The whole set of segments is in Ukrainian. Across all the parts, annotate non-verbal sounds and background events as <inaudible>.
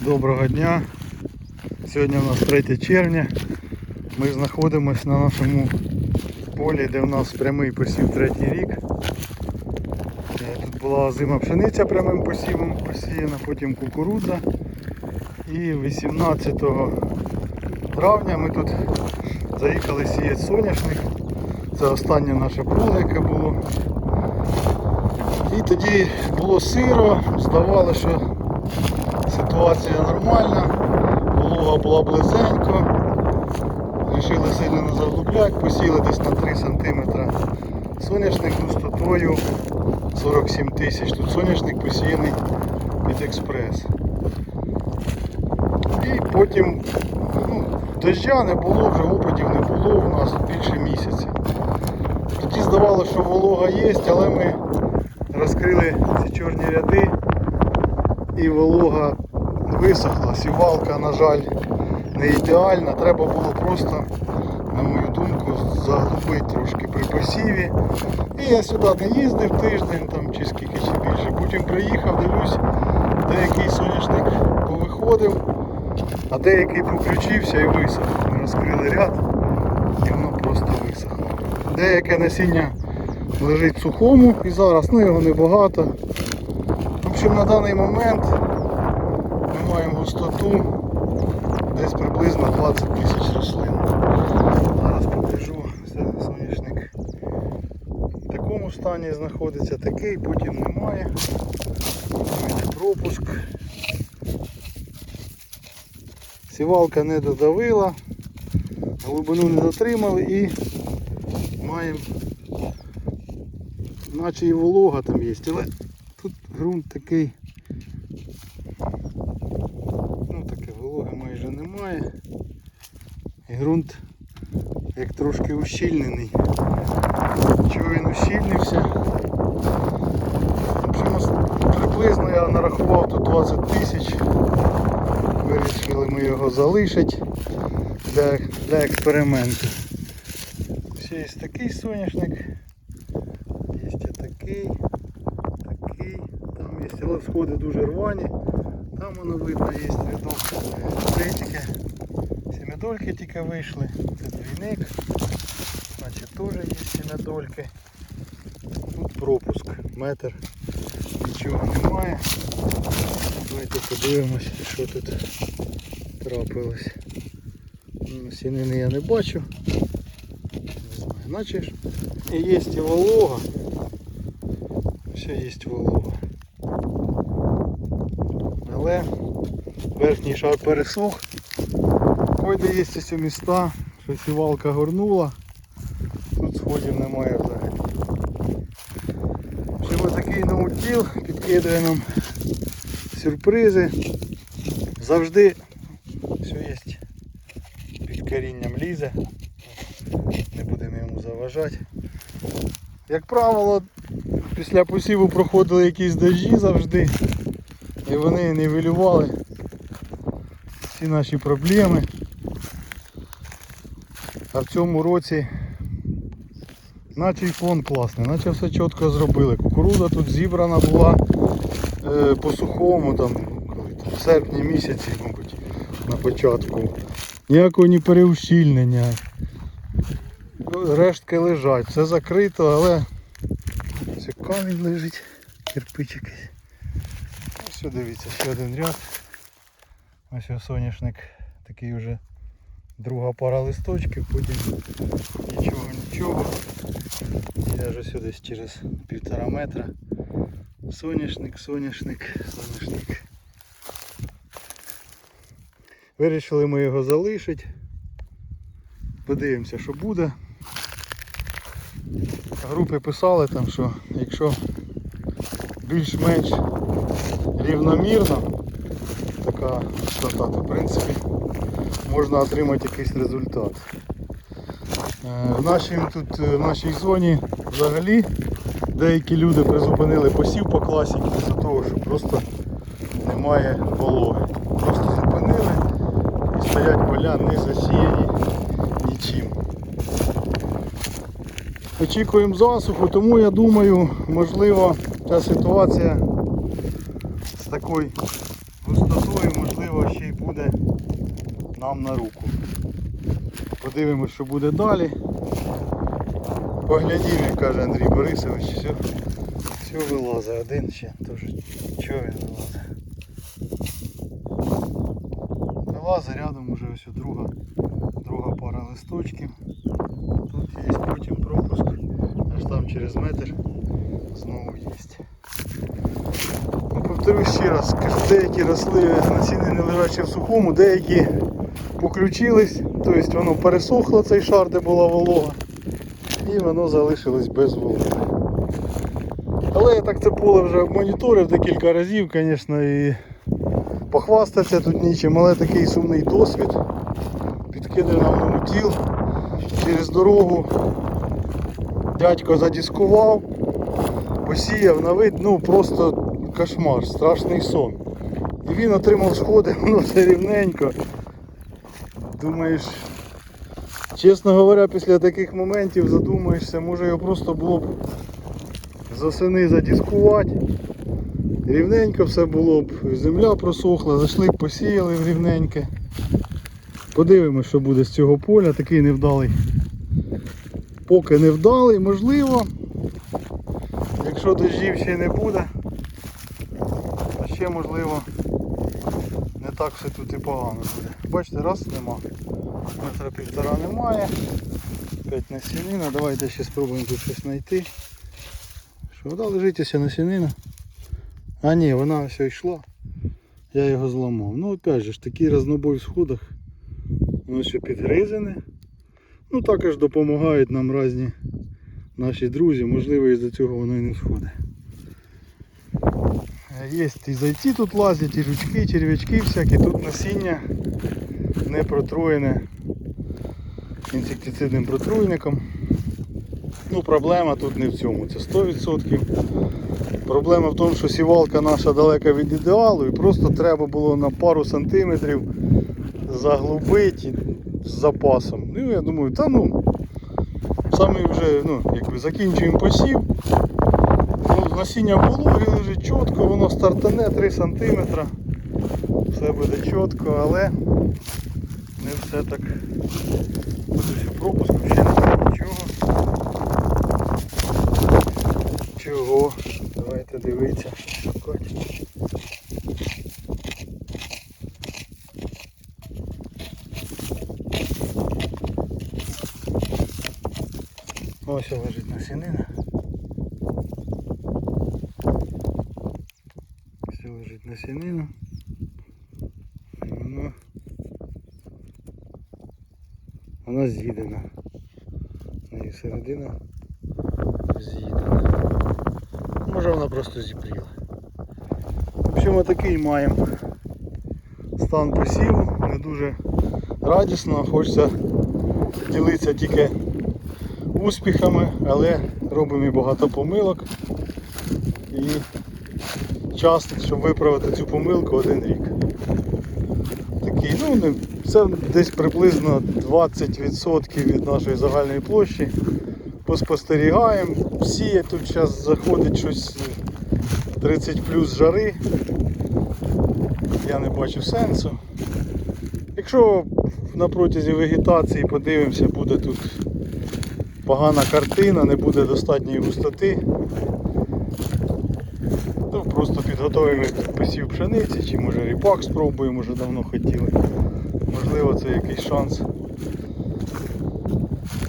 Доброго дня. Сьогодні у нас 3 червня. Ми знаходимося на нашому полі, де у нас прямий посів третій рік. Е, Тут була зима пшениця прямим посівом посіяна, потім кукурудза. І 18 травня ми тут заїхали сіяти соняшник. Це останнє наше поле, яке було. І тоді було сиро, здавалося, що ситуація нормальна, волога була близенько. Рішили сильно не заглубляти, посіли десь на 3 см соняшник густотою 47 тисяч. Тут соняшник посіяний під експрес. І потім ну, дождя не було, вже опадів не було у нас більше місяця. Тоді здавалося, що волога є, але ми розкрили ці чорні ряди і волога висохла. Сівалка, на жаль, не ідеальна. Треба було просто, на мою думку, заглубити трошки при посіві. І я сюди не їздив тиждень там, чи скільки чи більше. Потім приїхав, дивлюсь, деякий соняшник повиходив, а деякий включився і висох. Ми розкрили ряд і воно просто висохло. Деяке насіння лежить в сухому і зараз, ну його небагато. В общем, на даний момент маємо густоту десь приблизно 20 тисяч рослин. Зараз покажу, соняшник в такому стані знаходиться, такий, потім немає. Пропуск. Сівалка не додавила, глибину не затримали і маємо наче і волога там є, але тут ґрунт такий, ну таке вологи майже немає. І ґрунт як трошки ущільнений. Чого він ущільнився? Приблизно я нарахував тут 20 тисяч. Вирішили ми його залишити для, для експерименту. Ще є такий соняшник. Є ще такий, такий, там є, сходи дуже рвані. Там воно видно є рядок. Це тільки тільки вийшли. Це двійник. Значить теж є сімідольки. Тут пропуск, метр. Нічого немає. Давайте подивимось, що тут трапилось. Ну, Сінини я не бачу. Не знаю, ж і є і волога. Ще є волога. Але верхній шар пересох. Ой, де є ці міста, що сівалка горнула. Тут сходів немає взагалі. Ще такий наутіл підкидує нам сюрпризи. Завжди все є під корінням лізе. Не будемо йому заважати. Як правило, після посіву проходили якісь дощі завжди. І вони нівелювали всі наші проблеми. А в цьому році наче й фон класний, наче все чітко зробили. Кукурудза тут зібрана була е, по сухому, там, в серпні місяці, мабуть, на початку. Ніякого ні переущільнення. Рештки лежать, все закрито, але все камінь лежить, кирпич якийсь. Ось дивіться, ще один ряд. Ось соняшник такий вже друга пара листочків, потім нічого, нічого. Я вже сюди через півтора метра. Соняшник, соняшник, соняшник. Вирішили ми його залишити. Подивимося, що буде. Групи писали там, що якщо більш-менш рівномірно така частота, то в принципі можна отримати якийсь результат. Е, В нашій, тут, е, в нашій зоні взагалі деякі люди призупинили посів по класіки з-за того, що просто немає вологи. Просто зупинили і стоять поля не засіяні нічим. Очікуємо засуху, тому я думаю, можливо, ця ситуація з такою густотою, можливо, ще й буде нам на руку. Подивимось, що буде далі. Поглядімо, як каже Андрій Борисович, все, все вилазить. Один ще теж чого він вилазить. Вилазить рядом уже ось друга, друга пара листочків. Тут є потім пропуск, аж там через метр знову є. Ну, повторюсь ще раз, деякі росли насіння не лежачі в сухому, деякі поключились, тобто воно пересохло цей шар, де була волога, і воно залишилось без вологи. Але я так це поле вже моніторив декілька разів, звісно, і похвастатися тут нічим, але такий сумний досвід. Підкидав нам мутіл через дорогу. Дядько задіскував, посіяв на вид, ну просто кошмар, страшний сон. І він отримав сходи, <laughs> воно все рівненько. Думаєш, чесно говоря, після таких моментів задумаєшся, може його просто було б з осени задіскувати. Рівненько все було б, земля просохла, зайшли б, посіяли в рівненьке. Подивимось, що буде з цього поля, такий невдалий. Поки невдалий, можливо. Якщо дощів ще не буде, то ще можливо так все тут і погано буде. Бачите, раз нема. Метра півтора немає. Опять насінина. Давайте ще спробуємо тут щось знайти. Що вода ось насінина. А ні, вона все йшла. Я його зламав. Ну опять же ж такий разнобой в сходах. Воно ще підгризене. Ну також допомагають нам різні наші друзі, можливо із-за цього воно і не сходить. Є і зайці тут лазять, і жучки, черв'ячки всякі, тут насіння не протруєне інсектицидним протруйником. Ну, проблема тут не в цьому, це 100%. Проблема в тому, що сівалка наша далека від ідеалу і просто треба було на пару сантиметрів заглубити з запасом. Ну я думаю, та ну, саме вже ну, якби закінчуємо посів. Насіння в вологі лежить чітко, воно стартане 3 см. Все буде чітко, але не все так. Ось пропуску ще немає нічого. Чого? Давайте дивитися, шукати. Ось лежить насінина. Все. І Вона, вона з'їдена. І середина з'їдена. Може вона просто зіпріла. В общем, такий маємо стан посіву. Не дуже радісно, хочеться ділитися тільки успіхами, але робимо і багато помилок. І час, щоб виправити цю помилку, один рік. Такий, ну, це десь приблизно 20% від нашої загальної площі. Поспостерігаємо. Сіє тут зараз заходить щось 30 плюс жари. Я не бачу сенсу. Якщо на протязі вегетації подивимося, буде тут погана картина, не буде достатньої густоти. То просто підготуємо посів пшениці, чи може ріпак спробуємо, вже давно хотіли. Можливо це якийсь шанс.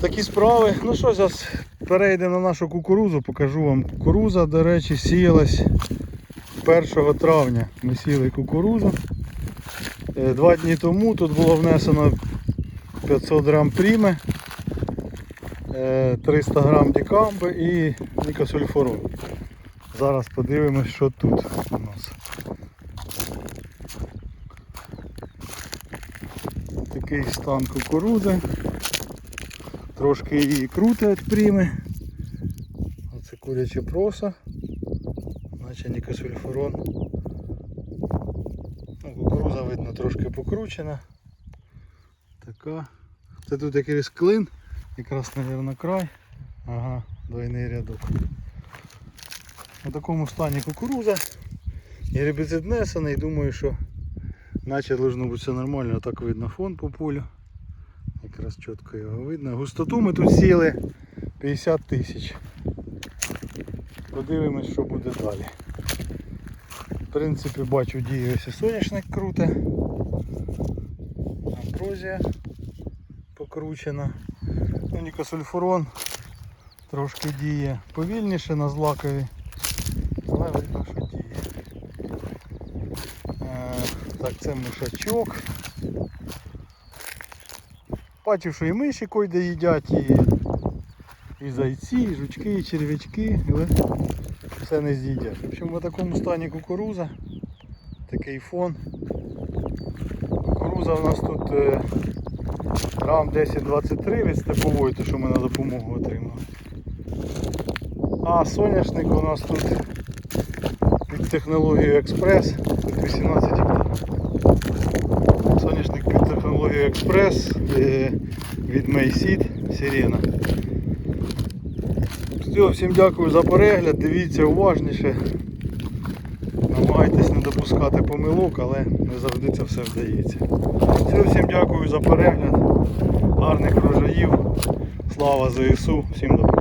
Такі справи. Ну що, зараз перейдемо на нашу кукурузу, покажу вам. Кукуруза, до речі, сіялась 1 травня. Ми сіяли кукурузу. Е, Два дні тому тут було внесено 500 грам пріми, е, 300 грам дікамби і нікосульфорон. Зараз подивимось, що тут у нас. Такий стан кукурузи. Трошки її крутить пріми. Оце куряче проса. Наче нікосульфурон. Ну, кукуруза видно трошки покручена. Така. Це тут якийсь клин. Якраз, мабуть, край. Ага, двойний рядок. У такому стані кукуруза. Ребізит несений, думаю, що Наче должно бути все нормально, так видно фон по полю. Якраз чітко його видно. Густоту ми тут сіли 50 тисяч. Подивимось, що буде далі. В принципі, бачу діє соняшник круте. Амброзія покручена. Ну, Нікосульфурон трошки діє повільніше на злакові, але видно. Е, так, це мишачок. Бачив, що і миші койде їдять, і, і зайці, і жучки, і черв'ячки, але все не з'їдять. В общем, в такому стані кукуруза, такий фон. Кукуруза у нас тут е, грам 10-23 від степової, то що ми на допомогу отримали. А соняшник у нас тут під технологією експрес, тут 18 гектарів. Соняшник під технологією експрес е, від Mayseed Сирена. Все, всім дякую за перегляд, дивіться уважніше. Намагайтесь не допускати помилок, але не завжди це все вдається. Все, всім дякую за перегляд. Гарних врожаїв. Слава ЗСУ, всім до побачення.